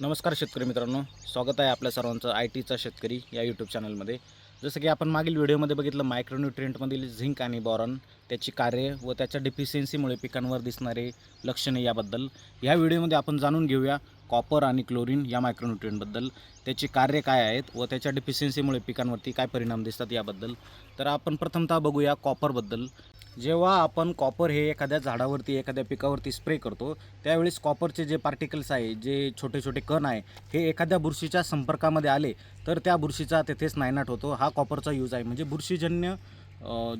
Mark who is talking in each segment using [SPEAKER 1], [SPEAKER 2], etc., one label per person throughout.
[SPEAKER 1] नमस्कार शेतकरी मित्रांनो. स्वागत आहे आपल्या सर्वांचं आय टीचा शेतकरी या यूट्यूब चॅनलमध्ये जसं की आपण मागील व्हिडिओमध्ये बघितलं मायक्रोन्युट्रियंटमधील झिंक आणि बॉरॉन त्याची कार्य व त्याच्या डिफिशियन्सीमुळे पिकांवर दिसणारे लक्षणे याबद्दल. या व्हिडिओमध्ये आपण जाणून घेऊया. कॉपर आणि क्लोरीन या मायक्रोन्युट्रियनबद्दल त्याचे कार्य काय आहेत व त्याच्या डिफिशियन्सीमुळे पिकांवरती काय परिणाम दिसतात याबद्दल. तर आपण प्रथमतः बघूया कॉपरबद्दल. जेव्हा आपण कॉपर हे एखाद्या झाडावरती एखाद्या पिकावरती स्प्रे करतो त्यावेळेस कॉपरचे जे पार्टिकल्स आहे जे छोटे छोटे कण आहे हे एखाद्या बुरशीच्या संपर्कामध्ये आले तर त्या बुरशीचा तेथेच नायनाट होतो. हा कॉपरचा यूज आहे. म्हणजे बुरशीजन्य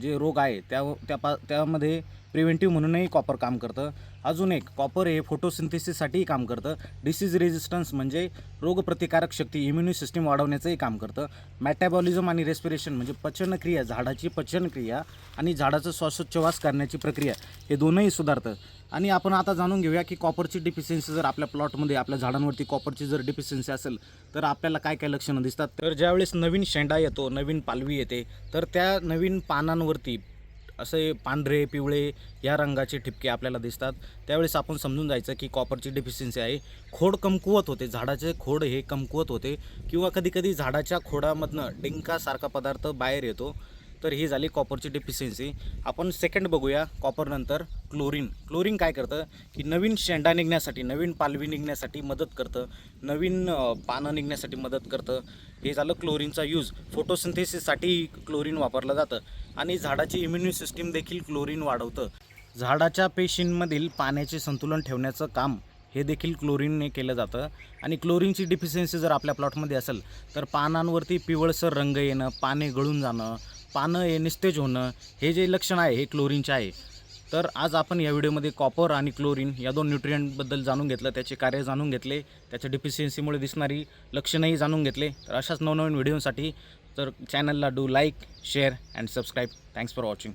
[SPEAKER 1] जे रोग आहे त्या त्या पा त्यामध्ये प्रिव्हेंटिव्ह म्हणूनही कॉपर काम करतं. अजून एक कॉपर हे फोटोसिंथेसिससाठीही काम करतं. डिसीज रेजिस्टन्स म्हणजे रोगप्रतिकारक शक्ती इम्युनी सिस्टीम वाढवण्याचंही काम करतं. मॅटॅबॉलिझम आणि रेस्पिरेशन म्हणजे पचनक्रिया झाडाची पचनक्रिया आणि झाडाचं श्वासोच्छवास करण्याची प्रक्रिया हे दोनही सुधारतं. आणि आपण आता जाणून घेऊया की कॉपरची डिफिशियन्सी जर आपल्या प्लॉटमध्ये आपल्या झाडांवरती कॉपरची जर डिफिशियन्सी असेल तर आपल्याला काय काय लक्षणं दिसतात? तर ज्यावेळेस नवीन शेंडा येतो नवीन पालवी येते तर त्या नवीन पानांवरती असे पांढरे पिवळे या रंगाचे ठिपके आपल्याला दिसतात. त्यावेळेस आपण समजून जायचं की कॉपरची डिफिशियन्सी आहे. खोड कमकुवत होते. झाडाचे खोड हे कमकुवत होते. किंवा कधीकधी झाडाच्या खोडामधनं डिंकासारखा पदार्थ बाहेर येतो. तर ही झाली कॉपरची डेफिशियन्सी आपण सेकंड बघूया कॉपरनंतर क्लोरीन क्लोरीन काय करतं? की नवीन शेंडा निघण्यासाठी नवीन पालवी निघण्यासाठी मदत करतं. नवीन पानं निघण्यासाठी मदत करतं. हे झालं क्लोरीनचा यूज फोटोसिंथेसिससाठी क्लोरीन वापरलं जातं. आणि झाडाची इम्युन सिस्टीम देखील क्लोरीन वाढवतं. झाडाच्या पेशींमधील पाण्याचे संतुलन ठेवण्याचं काम हे देखील क्लोरीनने केलं जातं. आणि क्लोरीनची डिफिशियन्सी जर आपल्या प्लॉटमध्ये असेल तर पानांवरती पिवळसर रंग येणं पाने गळून जाणं पानं हे निस्तेज होणं हे जे लक्षण आहे हे क्लोरीनचे आहे. तर आज आपण या व्हिडिओमध्ये कॉपर आणि क्लोरीन या दोन न्यूट्रियंटबद्दल जाणून घेतलं त्याचे कार्य जाणून घेतले त्याच्या डिफिशियन्सीमुळे दिसणारी लक्षणंही जाणून घेतले. तर अशाच नवनवीन व्हिडिओसाठी तर चॅनलला do like share and subscribe thanks for watching